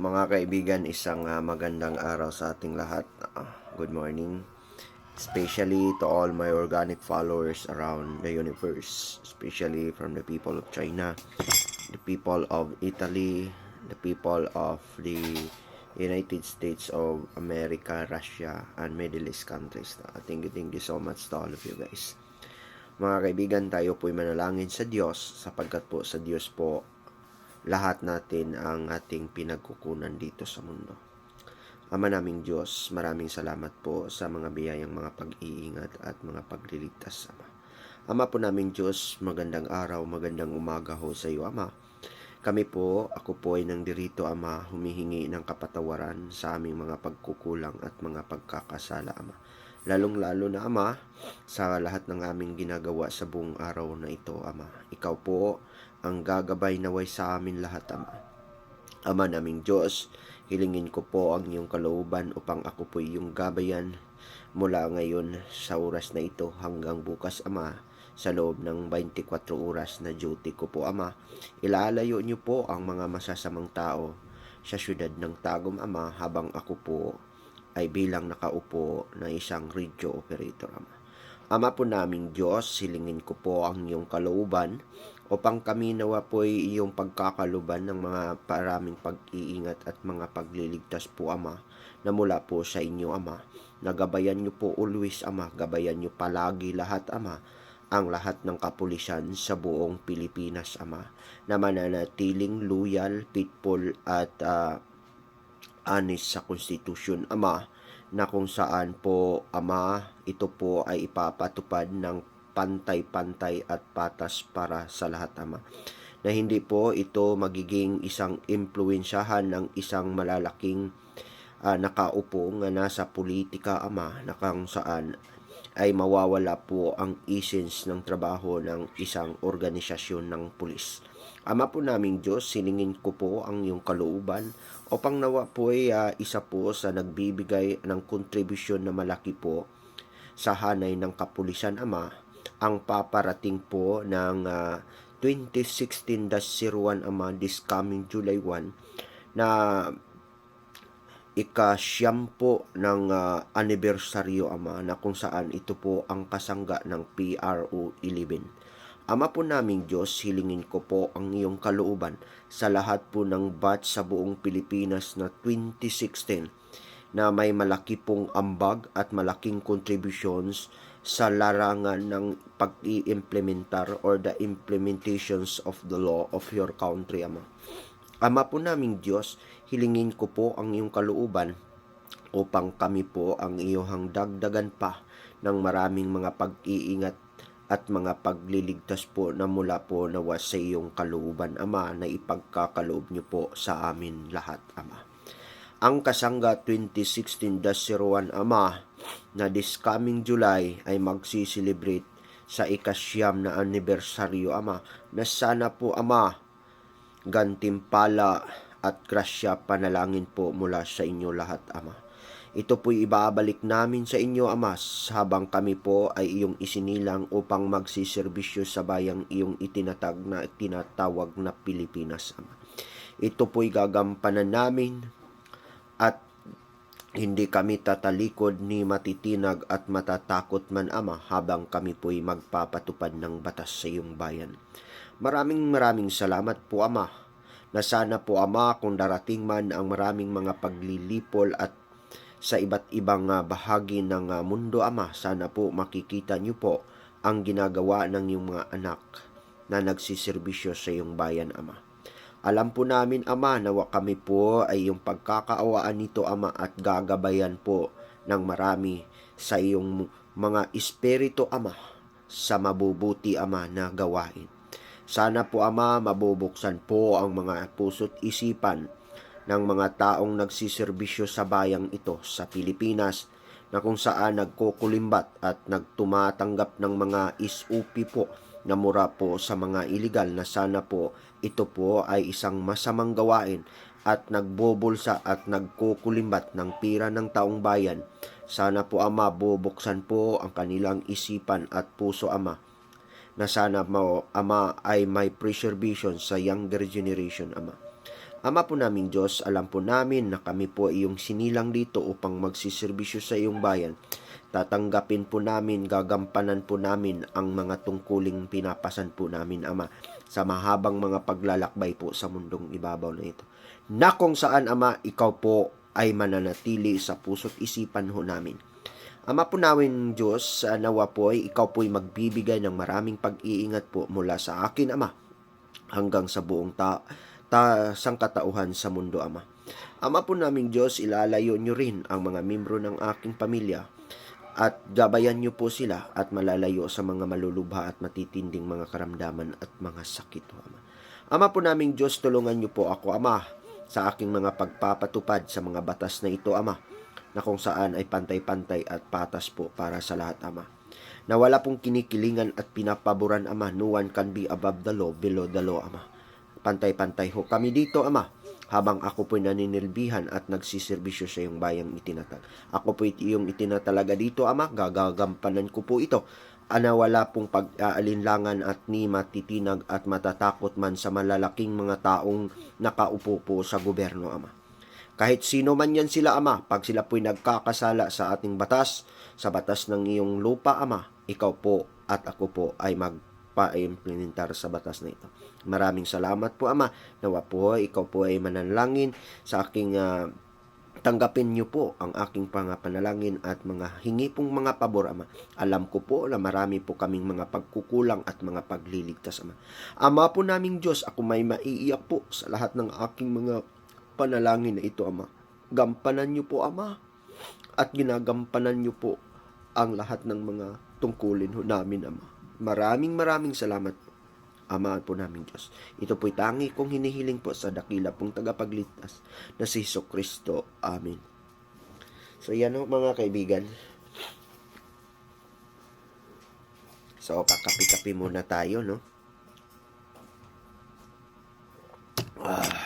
Mga kaibigan, isang ah, magandang araw sa ating lahat. Ah, good morning. Especially to all my organic followers around the universe, especially from the people of China, the people of Italy, the people of the United States of America, Russia, and Middle East countries. Ah, Thank you, thank you so much to all of you guys. Mga kaibigan, tayo po'y manalangin sa Diyos sapagkat po sa Diyos po lahat natin ang ating pinagkukunan dito sa mundo. Ama naming Diyos, maraming salamat po sa mga biyayang mga pag-iingat at mga pagliligtas, Ama. Ama po naming Diyos, magandang araw, magandang umaga ho sa iyo, Ama. Kami po, ako po ay nandirito, Ama, humihingi ng kapatawaran sa aming mga pagkukulang at mga pagkakasala, Ama. Lalong-lalo na, Ama, sa lahat ng aming ginagawa sa buong araw na ito, Ama. Ikaw po ang gagabay naway sa amin lahat, Ama. Ama naming Diyos, hilingin ko po ang iyong kalooban upang ako po iyong gabayan mula ngayon sa oras na ito hanggang bukas, Ama, sa loob ng 24 oras na duty ko po, Ama. Ilalayo niyo po ang mga masasamang tao sa syudad ng Tagum, Ama, habang ako po ay bilang nakaupo na isang radio operator, Ama. Ama po naming Diyos, silingin ko po ang iyong kalooban upang kami nawa po ay iyong pagkakaluban ng mga paraming pag-iingat at mga pagliligtas po, Ama, na mula po sa inyo, Ama. Nagabayan niyo po always, Ama. Gabayan niyo palagi lahat, Ama ang lahat ng kapulisan sa buong Pilipinas, Ama, na mananatiling loyal, faithful at ah, honest sa konstitusyon, Ama, na kung saan po, Ama, ito po ay ipapatupad ng pantay-pantay at patas para sa lahat, Ama. Na hindi po ito magiging isang impluensyahan ng isang malalaking ah, nakaupo nga nasa politika, Ama, na kung saan ay mawawala po ang essence ng trabaho ng isang organisasyon ng pulis. Ama po naming Diyos, siningin ko po ang iyong kalooban upang nawa po ay ah, isa po sa nagbibigay ng kontribusyon na malaki po sa hanay ng kapulisan, Ama, ang paparating po ng ah, 2016-01, Ama, this coming July 1, na ikasyam po ng ah, anibersaryo ama na kung saan ito po ang kasangga ng PRO 11. Ama po naming Diyos, hilingin ko po ang iyong kalooban sa lahat po ng batch sa buong Pilipinas na 2016 na may malaki pong ambag at malaking contributions sa larangan ng pag-i-implementar or the implementations of the law of your country, Ama. Ama po naming Diyos, hilingin ko po ang iyong kalooban upang kami po ang iyong dagdagan pa ng maraming mga pag-iingat at mga pagliligtas po na mula po nawa sa iyong kalooban, Ama, na ipagkakaloob niyo po sa amin lahat, Ama. Ang kasangga 2016-01, Ama, na this coming July ay magsiselebrate sa ikasyam na anibersaryo, Ama, na sana po, Ama, gantimpala at grasya panalangin po mula sa inyo lahat, Ama. Ito po'y ibabalik namin sa inyo, Ama, habang kami po ay iyong isinilang upang magsiservisyo sa bayang iyong itinatag na tinatawag na Pilipinas, Ama. Ito po'y gagampanan namin at hindi kami tatalikod ni matitinag at matatakot man, Ama, habang kami po'y magpapatupad ng batas sa iyong bayan. Maraming maraming salamat po, Ama, na sana po, Ama, kung darating man ang maraming mga paglilipol at sa iba't ibang ah, bahagi ng ah, mundo, Ama, sana po makikita niyo po ang ginagawa ng iyong mga anak na nagsiservisyo sa iyong bayan, Ama. Alam po namin, Ama, na kami po ay yung pagkakaawaan nito, Ama, at gagabayan po ng marami sa iyong mga espiritu, Ama, sa mabubuti, Ama, na gawain. Sana po, Ama, mabubuksan po ang mga puso't isipan ng mga taong nagsiservisyo sa bayang ito sa Pilipinas na kung saan nagkukulimbat at nagtumatanggap ng mga SOP po na mura po sa mga iligal na sana po ito po ay isang masamang gawain at nagbubulsa at nagkukulimbat ng pira ng taong bayan. Sana po Ama bubuksan po ang kanilang isipan at puso Ama na sana mo Ama ay may preservation sa younger generation Ama Ama po naming Diyos, alam po namin na kami po iyong sinilang dito upang magsiservisyo sa iyong bayan. Tatanggapin po namin, gagampanan po namin ang mga tungkuling pinapasan po namin, Ama, sa mahabang mga paglalakbay po sa mundong ibabaw na ito. Na kung saan, Ama, ikaw po ay mananatili sa puso't isipan ho namin. Ama po namin Diyos, nawa po ay ikaw po ay magbibigay ng maraming pag-iingat po mula sa akin, Ama, hanggang sa buong ta, ta sangkatauhan sa mundo, Ama. Ama po naming Diyos, ilalayo nyo rin ang mga membro ng aking pamilya at gabayan nyo po sila at malalayo sa mga malulubha at matitinding mga karamdaman at mga sakit, Ama. Ama po naming Diyos, tulungan nyo po ako, Ama, sa aking mga pagpapatupad sa mga batas na ito, Ama, na kung saan ay pantay-pantay at patas po para sa lahat, Ama na wala pong kinikilingan at pinapaboran, Ama. No one can be above the law, below the law, Ama. Pantay-pantay ho kami dito, Ama, habang ako po'y naninilbihan at nagsiservisyo sa iyong bayang itinatag. Ako po'y iyong itinatalaga dito, Ama, gagagampanan ko po ito. Ana wala pong pag-aalinlangan at ni matitinag at matatakot man sa malalaking mga taong nakaupo po sa gobyerno, Ama. Kahit sino man yan sila, Ama, pag sila po'y nagkakasala sa ating batas, sa batas ng iyong lupa, Ama, ikaw po at ako po ay magpa-implementar sa batas na ito. Maraming salamat po, Ama. Nawa po, ikaw po ay manalangin sa aking ah, tanggapin niyo po ang aking pangapanalangin at mga hingi pong mga pabor, Ama. Alam ko po na marami po kaming mga pagkukulang at mga pagliligtas, Ama. Ama po naming Diyos, ako may maiiyak po sa lahat ng aking mga panalangin na ito, Ama. Gampanan niyo po, Ama. At ginagampanan niyo po ang lahat ng mga tungkulin ho namin, Ama. Maraming maraming salamat, Ama po namin Diyos. Ito po'y tangi kong hinihiling po sa dakila pong tagapagligtas na si Iso Kristo. Amen. So yan ho mga kaibigan. So kakapi-kapi muna tayo no. Ah.